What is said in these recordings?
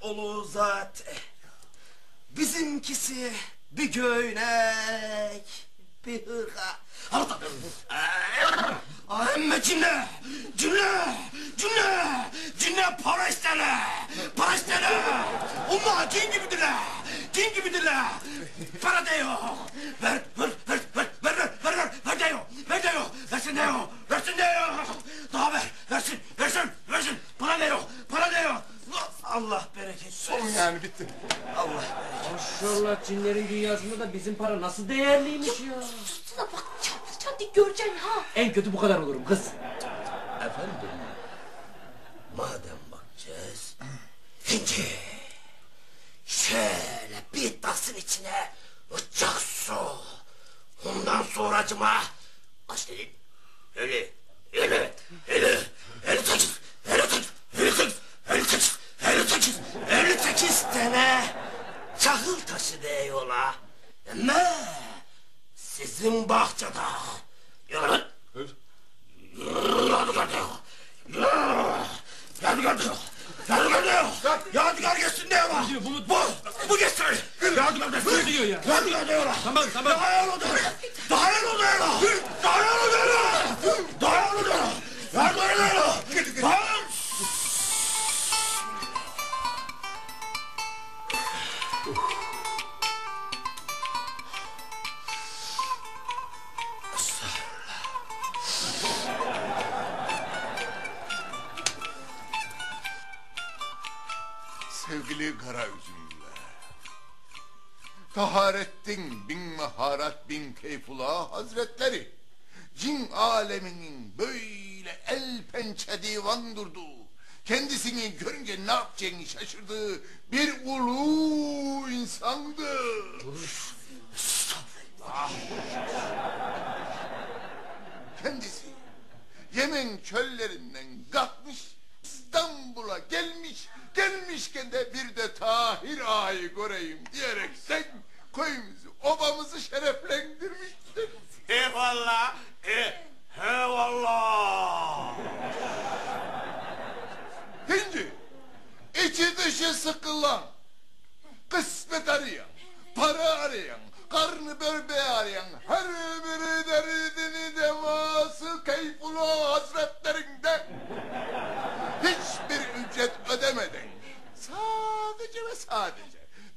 olu zat. Bizimkisi bir göğnek, bir hırka. Emme cümle, cümle, cümle, cümle para istene, para istene. Umma cin gibidirler, cin gibidirler. Para. Ver, ver, ver, ver, ver, ver, ver, ver, ver diyor, ver diyor, versin diyor, versin diyor. Daha ver, versin, versin, versin. Para diyor, para diyor. Allah bereket Son versin. Yani bitti. Allah. Maşallah cinlerin dünyasında da bizim para nasıl değerliymiş ya. Şuna bak çarpılacaksın göreceksin ha. En kötü bu kadar olurum kız. Efendim, madem bakacağız, şimdi şöyle bir tasın içine ıcak su. Ondan sonracıma kaç dedin? Öyle, öyle, öyle sekiz, öyle sekiz, öyle sekiz, öyle sekiz, öyle sekiz, öyle sekiz tane çakıl taşı diyorlar. Ama sizin bahçede Yadigar diyor. Yadigar diyor. Yadigar diyor. Yadigar geçsin diyor lan. Bu, bu, geçsin. Yadigar geçsin. diyor ya? Yadigar diyor. Tamam, tamam. Daha yolu diyor. Sevgili kara üzümlüler. Taharettin bin meharet bin keyfullah hazretleri. Cin aleminin böyle el pençe divan durduğu, kendisini görünce ne yapacağını şaşırdığı bir ulu insandı. Kendisi Yemen çöllerinden kalkmış İstanbul'a gelmiş gelmişken de bir de Tahir Ağa'yı göreyim diyerekten köyümüzü obamızı şereflendirmiştir. Eyvallah. E, eyvallah. Şimdi içi dışı sıkılan kısmet arayan para arayan karnı börbe arayan her biri derdini devası Keyfullah hazretlerinde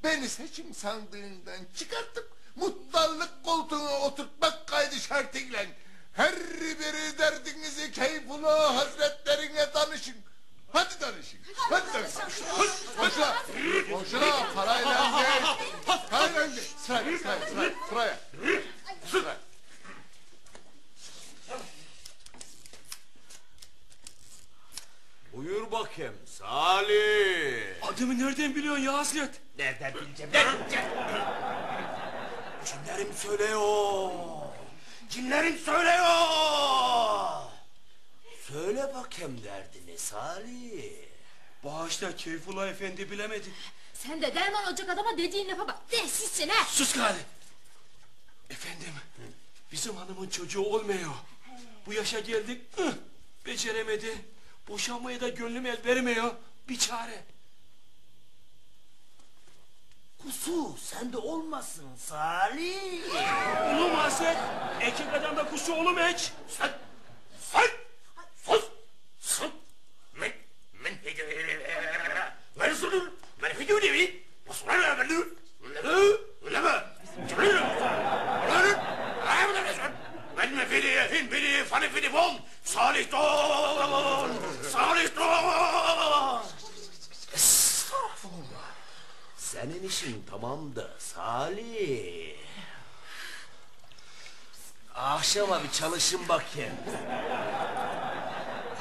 beni seçim sandığından çıkartıp muhtarlık koltuğuna oturtmak kaydı şartıyla her biri derdinizi Keyfullah hazretlerine danışın. Hadi danışın. Hadi danışın. Boşuna. Boşuna parayla değil. Parayla değil. Sıraya sıraya sıraya. Sıraya. Sıraya. Buyur bakayım Salih. Adımı nereden biliyorsun ya Hasret? Nereden bileceğim? Nereden bileceğim? Cinlerim söylüyor. Cinlerim söylüyor. Söyle bakayım derdini Salih. Bağışta Keyfullah Efendi bilemedi. Sen de derman olacak adama dediğin lafa bak. Densizsin ha. Sus gari. Efendim, bizim hanımın çocuğu olmuyor. Bu yaşa geldik, beceremedi. Boşanmaya da gönlüm el vermiyor. Bir çare. Kusu sende olmasın Salih. Olur mu Hasret? Erkek adamda kuşu olur mu hiç? Sen, sen, sus, sus. Men, men, men sulur, men hidu devi. Basura Senin işin tamamdı Salih. Akşama bir çalışın bakayım.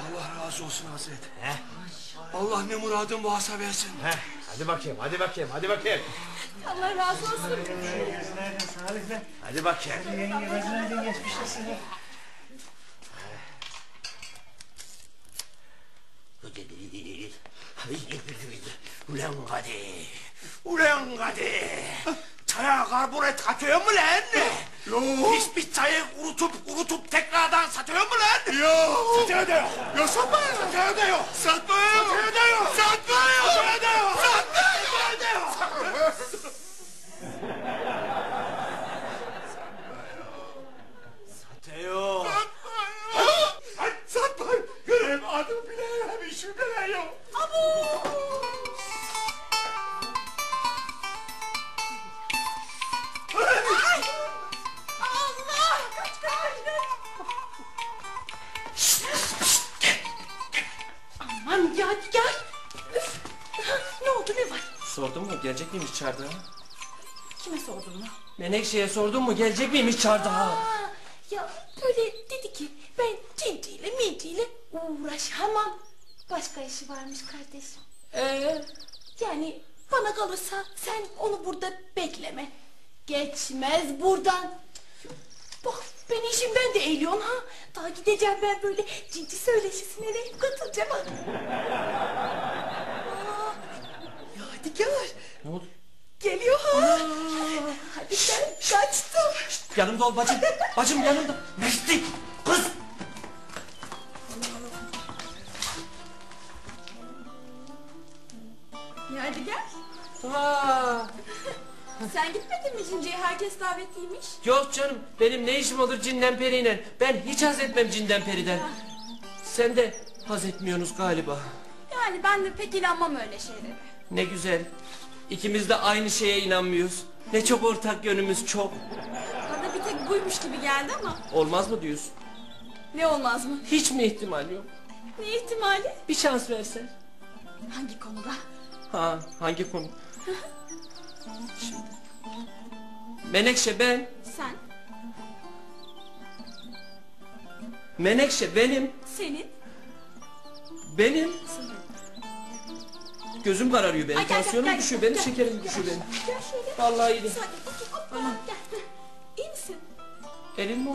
Allah razı olsun Hazret. He? Allah ne muradın varsa versin. Heh, hadi bakayım, hadi bakayım, hadi bakayım. Allah razı olsun. Hadi bakayım. Ulan hadi. 우랭가데 자야 가보레 다조염을 했네. 요. 비스비차에 우루톱 우루톱 대가당 사퇴염을 했네. 요. 사퇴야 돼요. 요 사퇴야 돼요. 사퇴야 돼요. 사퇴야 돼요. 사퇴야 돼요. Gelecek miymiş çardağa? Kime sordun mu? Menekşe'ye sordun mu gelecek miymiş çardağa? Aa, ya böyle dedi ki ben cinciyle minciyle uğraşamam. Başka işi varmış kardeşim. Ee, Yani bana kalırsa sen onu burada bekleme. Geçmez buradan. Bak ben işimden de eğiliyorum ha. Daha gideceğim ben böyle cinci söyleşisine de katılacağım. Aa, Ya hadi gel. Ne oldu? Geliyor ha. Hadi ben kaçtım. Yanımda ol bacım. Bacım yanımda. Mestik. Kız. Hadi gel. Aa, Sen gitmedin mi Cinci'ye? Herkes davetliymiş. yok canım benim ne işim olur cinden periyle. Ben hiç haz etmem cinden periden. Sen de haz etmiyorsunuz galiba. Yani ben de pek inanmam öyle şeylere. Ne güzel. İkimiz de aynı şeye inanmıyoruz. Ne çok ortak yönümüz çok. Bana bir tek buymuş gibi geldi ama. Olmaz mı diyorsun? Ne olmaz mı? Hiç mi ihtimal yok? Ne ihtimali? Bir şans versen. Hangi konuda? Ha hangi konu? Şimdi. Menekşe ben. Sen, Menekşe benim. senin. Benim. Gözüm kararıyor benim. Tansiyonum düşüyor benim. Şekerim düşüyor benim. Gel şöyle. Vallahi iyi. Gel. İyi misin? Elin mi